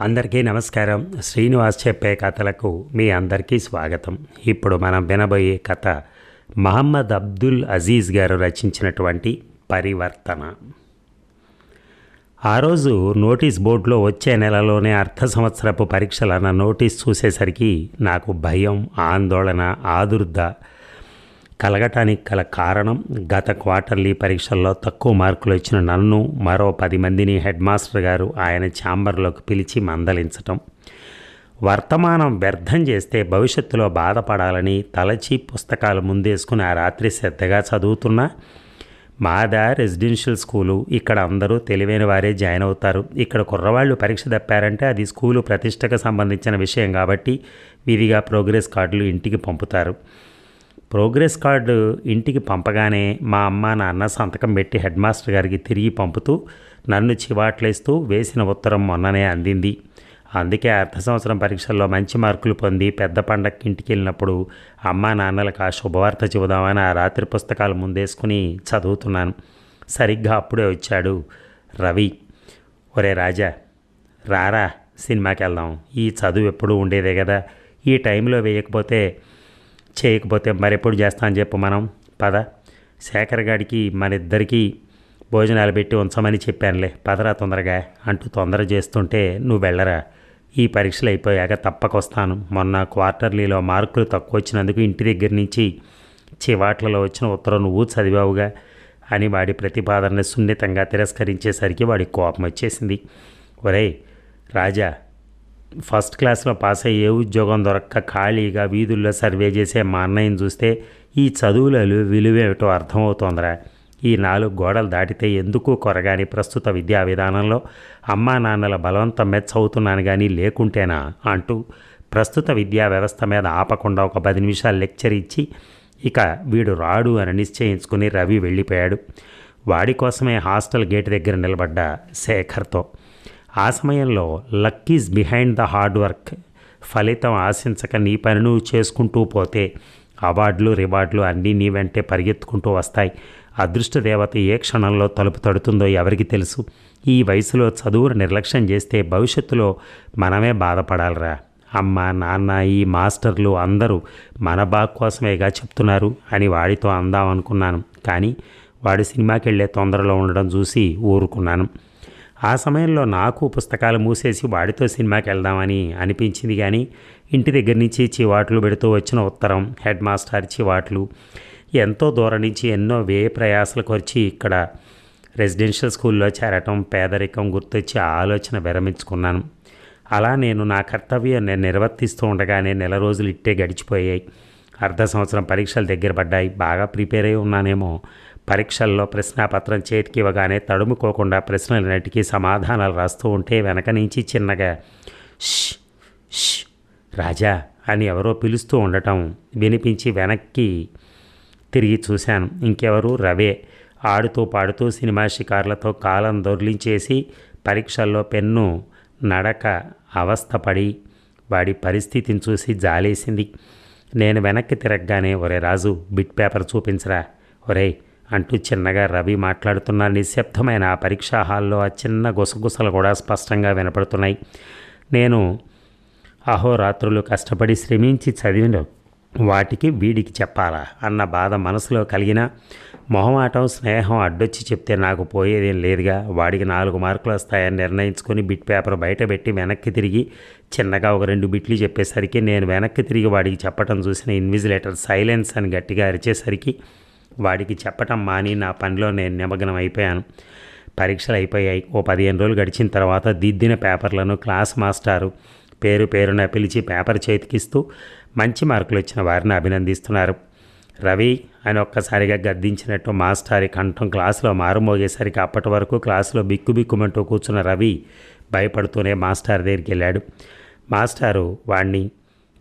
అందరికీ నమస్కారం. శ్రీనివాస్ చెప్పే కథలకు మీ అందరికీ స్వాగతం. ఇప్పుడు మనం వినబోయే కథ మహమ్మద్ అబ్దుల్ అజీజ్ గారు రచించినటువంటి పరివర్తన. ఆ రోజు నోటీస్ బోర్డులో వచ్చే నెలలోనే అర్ధ సంవత్సరపు పరీక్షలన్న నోటీస్ చూసేసరికి నాకు భయం ఆందోళన ఆదుర్ద కలగటానికి గల కారణం గత క్వార్టర్లీ పరీక్షల్లో తక్కువ మార్కులు ఇచ్చిన నన్ను మరో పది మందిని హెడ్ మాస్టర్ గారు ఆయన ఛాంబర్లోకి పిలిచి మందలించటం. వర్తమానం వ్యర్థం చేస్తే భవిష్యత్తులో బాధపడాలని తలచి పుస్తకాలు ముందేసుకుని ఆ రాత్రి శ్రద్ధగా చదువుతున్నా. మాదా రెసిడెన్షియల్ స్కూలు ఇక్కడ అందరూ తెలివైన వారే జాయిన్ అవుతారు. ఇక్కడ కుర్రవాళ్ళు పరీక్ష తప్పారంటే అది స్కూలు ప్రతిష్టకు సంబంధించిన విషయం కాబట్టి విధిగా ప్రోగ్రెస్ కార్డులు ఇంటికి పంపుతారు. ప్రోగ్రెస్ కార్డు ఇంటికి పంపగానే మా అమ్మ నాన్న సంతకం పెట్టి హెడ్ మాస్టర్ గారికి తిరిగి పంపుతూ నన్ను చివాట్లేస్తూ వేసిన ఉత్తరం మొన్ననే అందింది. అందుకే అర్ధ సంవత్సరం పరీక్షల్లో మంచి మార్కులు పొంది పెద్ద పండక్కి ఇంటికి వెళ్ళినప్పుడు అమ్మా నాన్నలకు ఆ శుభవార్త చెబుదామని ఆ రాత్రి పుస్తకాలు ముందేసుకుని చదువుతున్నాను. సరిగ్గా అప్పుడే వచ్చాడు రవి. ఒరే రాజా రారా సినిమాకి వెళ్దాం ఈ చదువు ఎప్పుడూ ఉండేదే కదా. ఈ టైంలో వేయకపోతే చేయకపోతే మరెప్పుడు చేస్తా అని చెప్పు మనం. పద. శేఖర్ గాడికి మన ఇద్దరికి భోజనాలు పెట్టి ఉంచమని చెప్పానులే. పదరా తొందరగా అంటూ తొందర చేస్తుంటే నువ్వు వెళ్ళరా. ఈ పరీక్షలు అయిపోయాక తప్పకొస్తాను. మొన్న క్వార్టర్లీలో మార్కులు తక్కువ వచ్చినందుకు ఇంటి దగ్గర నుంచి చివాట్లలో వచ్చిన ఉత్తరం నువ్వు చదివావుగా అని వాడి ప్రతిపాదనని సున్నితంగా తిరస్కరించేసరికి వాడి కోపం వచ్చేసింది ఒరే రాజా ఫస్ట్ క్లాస్లో పాస్ అయ్యి ఏ ఉద్యోగం దొరక్క ఖాళీగా వీధుల్లో సర్వే చేసే మా అన్నయ్యని చూస్తే ఈ చదువులలో విలువేమిటో అర్థమవుతోందిరా. ఈ నాలుగు గోడలు దాటితే ఎందుకు కొరగాని ప్రస్తుత విద్యా విధానంలో అమ్మా నాన్నల బలవంతం మీద చదువుతున్నాను కానీ లేకుంటేనా అంటూ ప్రస్తుత విద్యా వ్యవస్థ మీద ఆపకుండా ఒక పది నిమిషాలు లెక్చర్ ఇచ్చి ఇక వీడు రాడు అని నిశ్చయించుకుని రవి వెళ్ళిపోయాడు. వాడి కోసమే హాస్టల్ గేట్ దగ్గర నిలబడ్డ శేఖర్తో. ఆ సమయంలో luck is behind the hard work ఫలితం ఆశించక నీ పని నువ్వు చేసుకుంటూ పోతే అవార్డులు రివార్డులు అన్నీ నీ వెంటే పరిగెత్తుకుంటూ వస్తాయి. అదృష్ట దేవత ఏ క్షణంలో తలుపు తడుతుందో ఎవరికి తెలుసు? ఈ వయసులో చదువును నిర్లక్ష్యం చేస్తే భవిష్యత్తులో మనమే బాధపడాలిరా. అమ్మ నాన్న ఈ మాస్టర్లు అందరూ మన బాగ్ కోసమేగా చెప్తున్నారు అని వాడితో అందాం అనుకున్నాను. కానీ వాడు సినిమాకి వెళ్ళే తొందరలో ఉండడం చూసి ఊరుకున్నాను. ఆ సమయంలో నాకు పుస్తకాలు మూసేసి వాడితో సినిమాకి వెళ్దామని అనిపించింది కానీ ఇంటి దగ్గర నుంచి చివాట్లు పెడుతూ వచ్చిన ఉత్తరం హెడ్ మాస్టర్ చివాట్లు. ఎంతో దూరం నుంచి ఎన్నో వ్యయ ప్రయాసలకు వచ్చి ఇక్కడ రెసిడెన్షియల్ స్కూల్లో చేరటం పేదరికం గుర్తొచ్చి ఆలోచన విరమించుకున్నాను. అలా నేను నా కర్తవ్యం నేను నిర్వర్తిస్తూ ఉండగానే నెల రోజులు ఇట్టే గడిచిపోయాయి. అర్ధ సంవత్సరం పరీక్షలు దగ్గర పడ్డాయి. బాగా ప్రిపేర్ అయి ఉన్నానేమో పరీక్షల్లో ప్రశ్నాపత్రం చేతికి ఇవ్వగానే తడుముకోకుండా ప్రశ్నలన్నిటికీ సమాధానాలు రాస్తూ ఉంటే వెనక నుంచి చిన్నగా ష్ ష్ రాజా అని ఎవరో పిలుస్తూ ఉండటం వినిపించి వెనక్కి తిరిగి చూశాను. ఇంకెవరు? రవే. ఆడుతూ పాడుతూ సినిమా షికార్లతో కాలం దొర్లించేసి పరీక్షల్లో పెన్ను నడక అవస్థపడి వాడి పరిస్థితిని చూసి జాలేసింది. నేను వెనక్కి తిరగగానే ఒరే రాజు బిట్ పేపర్ చూపించరా. ఒరే అంటూ చిన్నగా రవి మాట్లాడుతున్న నిశ్శబ్దమైన ఆ పరీక్షా హాల్లో ఆ చిన్న గుసగుసలు కూడా స్పష్టంగా వినపడుతున్నాయి. నేను అహోరాత్రులు కష్టపడి శ్రమించి చదివిన వాటికి వీడికి చెప్పాలా అన్న బాధ మనసులో కలిగిన మొహమాటం స్నేహం అడ్డొచ్చి చెప్తే నాకు పోయేదేం లేదుగా. వాడికి నాలుగు మార్కులు వస్తాయని నిర్ణయించుకొని బిట్ పేపర్ బయటపెట్టి వెనక్కి తిరిగి చిన్నగా ఒక రెండు బిట్లు చెప్పేసరికి నేను వెనక్కి తిరిగి వాడికి చెప్పటం చూసిన ఇన్విజిలేటర్ సైలెన్స్ అని గట్టిగా అరిచేసరికి వాడికి చెప్పటం మాని నా పనిలో నేను నిమగ్నం అయిపోయాను. పరీక్షలు అయిపోయాయి. ఓ పదిహేను రోజులు గడిచిన తర్వాత దిద్దిన పేపర్లను క్లాస్ మాస్టారు పేరు పేరున పిలిచి పేపర్ చేతికిస్తూ మంచి మార్కులు వచ్చిన వారిని అభినందిస్తున్నారు. రవి అని ఒక్కసారిగా గద్దించినట్టు మాస్టారి కంఠం క్లాసులో మారుమోగేసరికి అప్పటి వరకు క్లాసులో బిక్కుబిక్కుమంటూ కూర్చున్న రవి భయపడుతూనే మాస్టార్ దగ్గరికి వెళ్ళాడు. మాస్టారు వాణ్ణి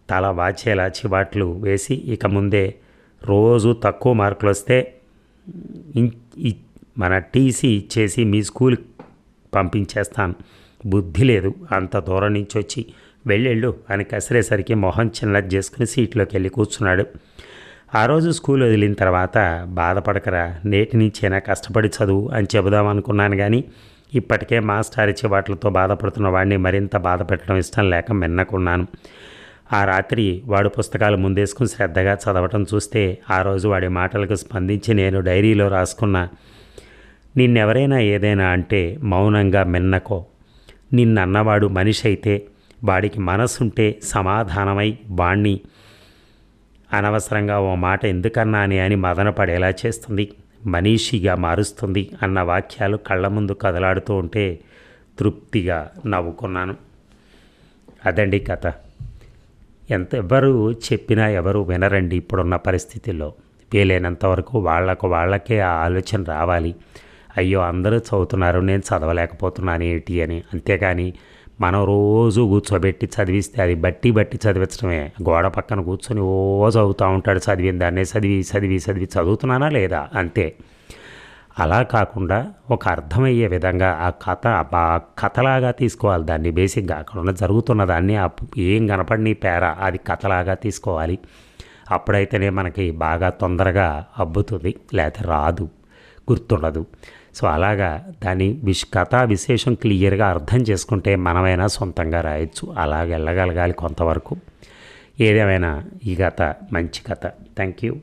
తల వాచేలా చివాట్లు వేసి ఇక ముందే రోజు తక్కువ మార్కులు వస్తే మన టీసీ ఇచ్చేసి మీ స్కూల్ పంపించేస్తాను. బుద్ధి లేదు. అంత దూరం నుంచి వచ్చి వెళ్ళెళ్ళు అని కసిరేసరికి మొహం చిన్నది చేసుకుని సీట్లోకి వెళ్ళి కూర్చున్నాడు. ఆ రోజు స్కూల్ వదిలిన తర్వాత బాధపడకరా నేటి నుంచైనా కష్టపడి చదువు అని చెబుదాం అనుకున్నాను కానీ ఇప్పటికే మాస్టర్ చివాట్లతో బాధపడుతున్న వాడిని మరింత బాధ పెట్టడం ఇష్టం లేక మిన్నకున్నాను. ఆ రాత్రి వాడు పుస్తకాలు ముందేసుకుని శ్రద్ధగా చదవటం చూస్తే ఆ రోజు వాడి మాటలకు స్పందించి నేను డైరీలో రాసుకున్న నిన్నెవరైనా ఏదైనా అంటే మౌనంగా మిన్నకో. నిన్నన్నవాడు మనిషి అయితే వాడికి మనసుంటే సమాధానమై వాణ్ణి. అనవసరంగా ఓ మాట ఎందుకన్నాని అని మదనపడేలా చేస్తుంది. మనీషిగా మారుస్తుంది అన్న వాక్యాలు కళ్ళ ముందు కదలాడుతూ ఉంటే తృప్తిగా నవ్వుకున్నాను. అదండి కథ. ఎంత ఎవరు చెప్పినా ఎవరు వినరండి ఇప్పుడున్న పరిస్థితుల్లో. వీలైనంత వరకు వాళ్ళకు వాళ్ళకే ఆ ఆలోచన రావాలి. అయ్యో అందరూ చదువుతున్నారు నేను చదవలేకపోతున్నాను ఏంటి అని. అంతేకాని మనం రోజు కూర్చోబెట్టి చదివిస్తే అది బట్టి బట్టి చదివించడమే. గోడ పక్కన కూర్చొని ఓ చదువుతూ ఉంటాడు చదివిన దాన్నే చదివి చదివి చదివి చదువుతున్నానా లేదా? అంతే. అలా కాకుండా ఒక అర్థమయ్యే విధంగా ఆ కథ ఆ కథలాగా తీసుకోవాలి. దాన్ని బేసిక్గా అక్కడ ఉన్న జరుగుతున్న దాన్ని ఆ ఏం కనపడిని పేర అది కథలాగా తీసుకోవాలి. అప్పుడైతేనే మనకి బాగా తొందరగా అబ్బుతుంది లేకపోతే రాదు గుర్తుండదు. సో అలాగా దాని విష్ కథా విశేషం క్లియర్గా అర్థం చేసుకుంటే మనమైనా సొంతంగా రాయొచ్చు. అలాగ వెళ్ళగలగాలి కొంతవరకు. ఏదేమైనా ఈ కథ మంచి కథ. Thank you